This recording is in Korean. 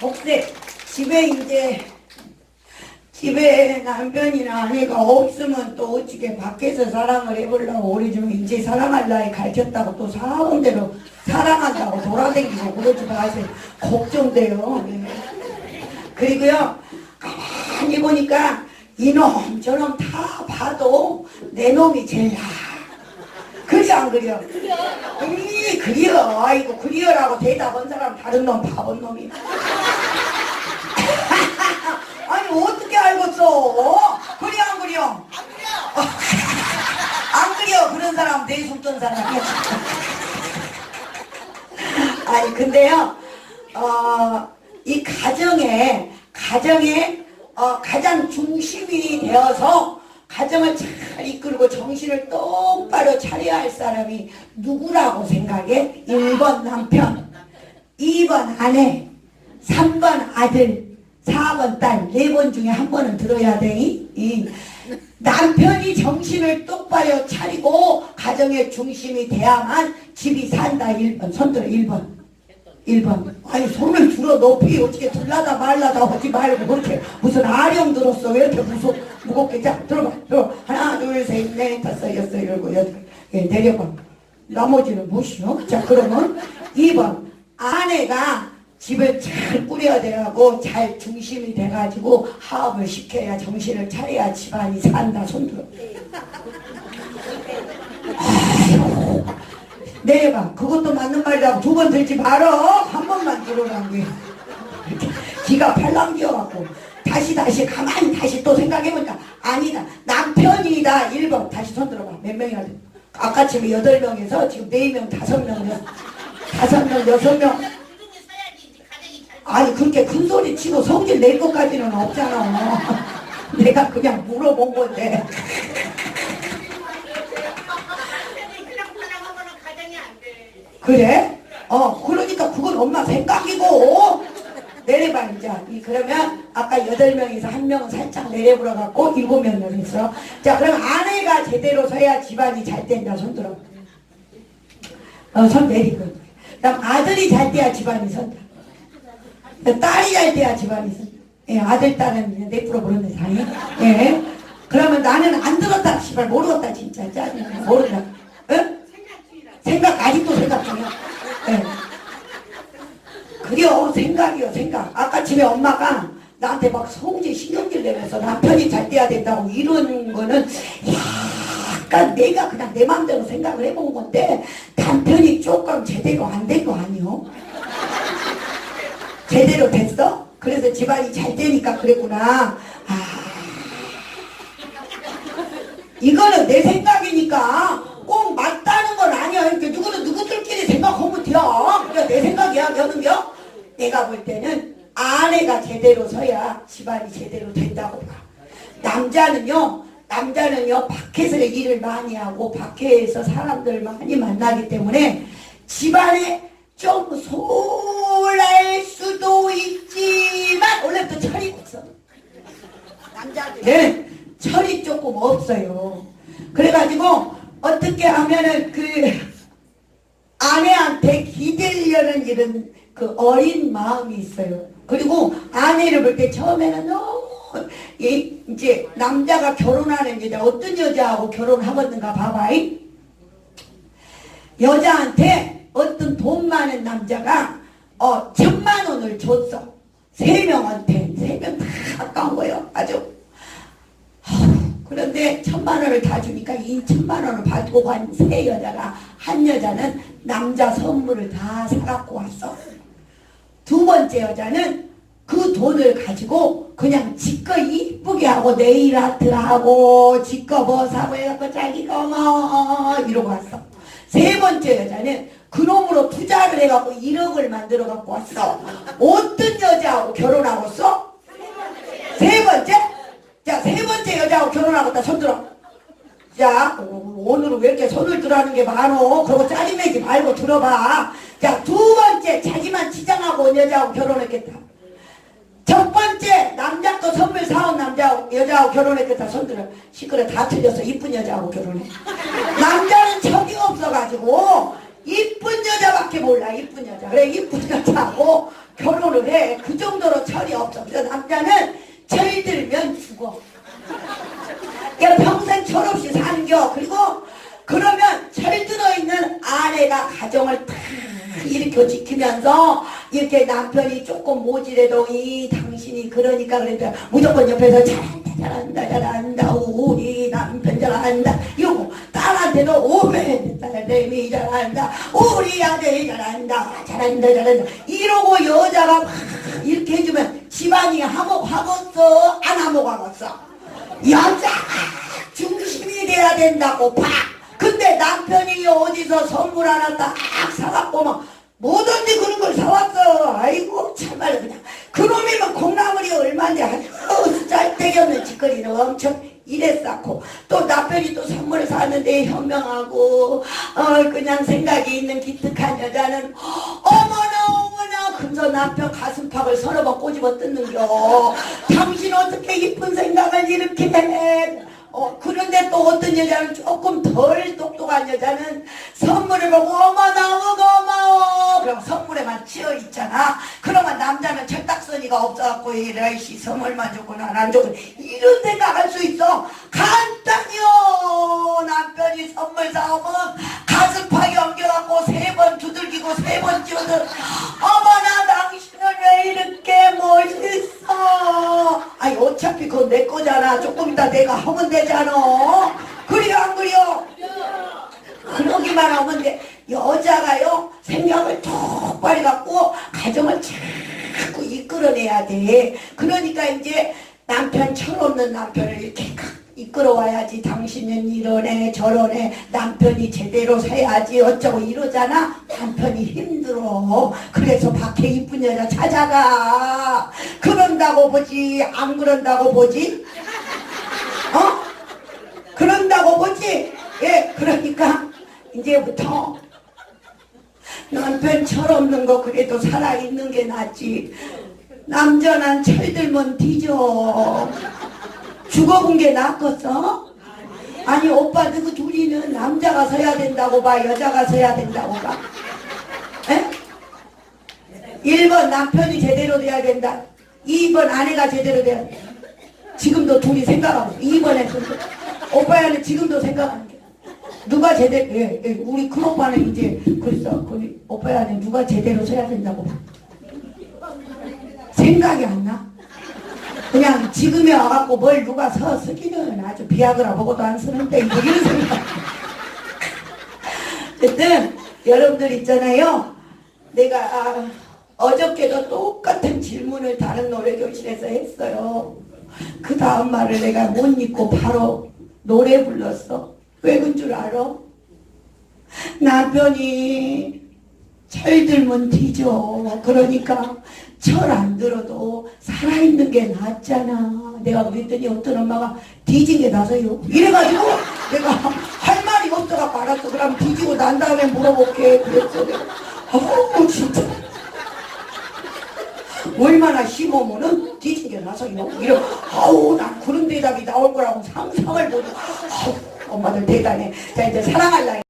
복세 집에 이제 집에 남편이나 아내가 없으면 또 어찌게 밖에서 사랑을 해보려고 우리 좀 이제 사랑할 나이 가르쳤다고 또 사원대로 사랑한다고 돌아다니고 그러지 마세요 걱정돼요 네. 그리고요 가만히 보니까 이놈 저놈 다 봐도 내 놈이 제일 나 그리 안 그려? 그려. 이 그려. 아이고 그려라고 대답한 사람 다른 놈 바본 놈이. 아니 어떻게 알겠어? 그려 안 그려? 안 그려. 안 그려. 그런 사람 내숭던 사람이야. 아니 근데요. 어, 이 가정에 가정에 어, 가장 중심이 되어서 가정을 잘 이끌고 정신을 똑바로 차려야 할 사람이 누구라고 생각해? 1번 남편, 2번 아내, 3번 아들, 4번 딸, 네 번 중에 한 번은 들어야 돼. 이, 이 남편이 정신을 똑바로 차리고 가정의 중심이 돼야만 집이 산다. 1번. 손들어 1번. 1번. 아니 손을 들어 높이 어떻게 들라다 말라다 하지 말고 그렇게 무슨 아령 들었어 왜 이렇게 무섭 무겁게 자 들어봐 들어 하나 둘셋넷 다섯 여섯 일곱 여덟 예, 내려봐 나머지는 무엇이요? 자 그러면 2번 아내가 집을 잘 꾸려야 돼가고 잘 중심이 돼가지고 화합을 시켜야 정신을 차려야 집안이 산다 손들어. 아이고 내려가. 그것도 맞는 말이라고 두 번 들지 말어. 한 번만 들어라는 게 기가 팔랑기어갖고 다시 다시 가만히 다시 또 생각해보니까 아니다. 남편이다. 1번. 다시 손 들어봐. 몇 명이나 돼? 아까 지금 8명에서 지금 4명 5명 5명 6명 아니 그렇게 큰 소리 치고 성질 낼 것까지는 없잖아 내가 그냥 물어본 건데 그래? 어, 그러니까 그건 엄마 생각이고. 내려봐, 이제. 이, 그러면 아까 여덟 명에서 한 명은 살짝 내려보러 갖고 일곱 명을 했어. 자, 그럼 아내가 제대로 서야 집안이 잘 된다. 손 들어. 어, 손 내리고. 그다음 아들이 잘 돼야 집안이 선다. 딸이 잘 돼야 선다. 예, 아들, 딸은 내프로 부르는 사이. 예. 그러면 나는 안 들었다. 씨발, 모르겠다, 진짜. 짜증나. 모른다. 응? 생각 아직도 생각 중이야. 네. 그게요 생각이요 생각. 아까 집에 엄마가 나한테 막 성질 신경질 내면서 남편이 잘 돼야 된다고 이런 거는 약간 내가 그냥 내 마음대로 생각을 해본 건데 남편이 조금 제대로 안 된 거 아니요? 제대로 됐어? 그래서 집안이 잘 되니까 그랬구나. 아. 이거는 내 생각이니까 꼭 맞다는 건 아니야. 이렇게 누구는 누구들끼리 생각하면 돼요. 그러니까 내 생각이야. 너는요? 내가 볼 때는 아내가 제대로 서야 집안이 제대로 된다고 봐. 남자는요, 남자는요, 밖에서 일을 많이 하고, 밖에서 사람들 많이 만나기 때문에 집안에 좀 소홀할 수도 있지만, 원래부터 철이 없어. 남자들은 철이 조금 없어요. 그래가지고, 어떻게 하면은 그 아내한테 기대려는 이런 그 어린 마음이 있어요. 그리고 아내를 볼 때 처음에는 너무 이 이제 남자가 결혼하는 여자 어떤 여자하고 결혼하겠는가 봐봐 이. 여자한테 어떤 돈 많은 남자가 어 천만 원을 줬어. 세 명한테 세 명 다 아까운 거예요. 아주 그런데 천만 원을 다 주니까 이 천만 원을 받고 간 세 여자가 한 여자는 남자 선물을 다 사갖고 왔어. 두 번째 여자는 그 돈을 가지고 그냥 지껏 이쁘게 하고 네일 아트 하고 지껏 뭐 사고 해갖고 자기가 어머 이러고 왔어. 세 번째 여자는 그놈으로 투자를 해갖고 1억을 만들어 갖고 왔어. 어떤 여자하고 결혼하고 써? 세 번째? 자, 세 번째 여자하고 결혼하겠다, 손 들어. 자, 오늘은 왜 이렇게 손을 들어하는 게 많어? 그러고 짜증내지 말고 들어봐. 자, 두 번째, 자기만 치장하고 온 여자하고 결혼했겠다. 첫 번째, 남자 거 선물 사온 남자하고, 여자하고 결혼했겠다. 손들어. 시끄러 다 틀렸어. 이쁜 여자하고 결혼해. 남자는 척이 없어가지고, 이쁜 여자밖에 몰라 이쁜 여자 그래 이쁜 여자하고 결혼을 해. 그 정도로 철이 없어 그래서 남자는 철 들면 죽어. 야 평생 철 없이 사는겨. 그리고 그러면 철 들어 있는 아내가 가정을 탁 이렇게 지키면서 이렇게 남편이 조금 모질해도 이 당신이 그러니까 그러니까 무조건 옆에서 잘한다 잘한다 잘한다. 우리 남편 잘한다. 이러 고 딸한테도 오메 딸내미 잘한다. 우리 아들이 잘한다. 잘한다 잘한다. 이러고 여자가 막 이렇게 해주면 집안이 화목하겠어 안 화목하겠어 여자가 중심이 돼야 된다고 봐. 근데 남편이 어디서 선물 하나 딱 어머나 어머나 금서 남편 가슴팍을 서너 번 꼬집어 뜯는겨. 당신 어떻게 이쁜 생각을 이렇게 해? 어, 그런데 또 어떤 여자는 조금 덜 똑똑한 여자는 선물을 보고 어머 너무 고마워 그럼 선물에만 치여 있잖아. 그러면 남자는 철딱서니가 없어갖고 이래씨 선물만 줬고 난안 줬고 이런 생각할 수 있어. 간단히요. 남편이 선물 사오면 번 두들기고 세번 찌어들 어머나 당신은 왜 이렇게 멋있어? 아니 어차피 그거 내 거잖아. 조금 이따 내가 하면 되잖아. 그래요 안 그래요? 그러기만 하면 돼. 여자가요 생각을 똑바로 갖고 가정을 자꾸 이끌어내야 돼. 그러니까 이제 남편 철없는 남편을 이렇게 이끌어와야지 당신은 이러네 저러네 남편이 제대로 살야지 어쩌고 이러잖아. 남편이 힘들어. 그래서 밖에 이쁜 여자 찾아가. 그런다고 보지. 안 그런다고 보지? 어? 그런다고 보지? 예 그러니까 이제부터 남편 철없는 거 그래도 살아있는 게 낫지. 남자는 철들면 뒤져 죽어본 게 낫겠어? 아니 오빠들 그 둘이는 남자가 서야 된다고 봐 여자가 서야 된다고 봐. 에? 1번 남편이 제대로 돼야 된다. 2번 아내가 제대로 돼야 된다. 지금도 둘이 생각하고 2번에 오빠야는 지금도 생각하는 게. 누가 제대로 예, 예, 우리 큰 오빠는 이제 그랬어. 그 오빠야는 누가 제대로 서야 된다고 봐. 생각이 안 나? 그냥 지금에 와갖고 뭘 누가 서 쓰기는 아주 비아그라 보고도 안 쓰는데 이런 생각 어쨌든 여러분들 있잖아요 내가 아, 어저께도 똑같은 질문을 다른 노래교실에서 했어요 그 다음 말을 내가 못 잊고 바로 노래 불렀어 왜 그런 줄 알아? 남편이 철 들면 뒤져. 그러니까 철안 들어도 살아있는 게 낫잖아. 내가 그랬더니 어떤 엄마가 뒤진 게 나서요. 이래가지고 내가 할 말이 없어갖고 알았어. 그럼 뒤지고 난 다음에 물어볼게. 그랬어. 내가. 아우 진짜. 얼마나 심으면은 뒤진 게 나서요. 이러 아우 난 그런 대답이 나올 거라고 상상을 못해. 아우 엄마들 대단해. 자 이제 사랑할 나이.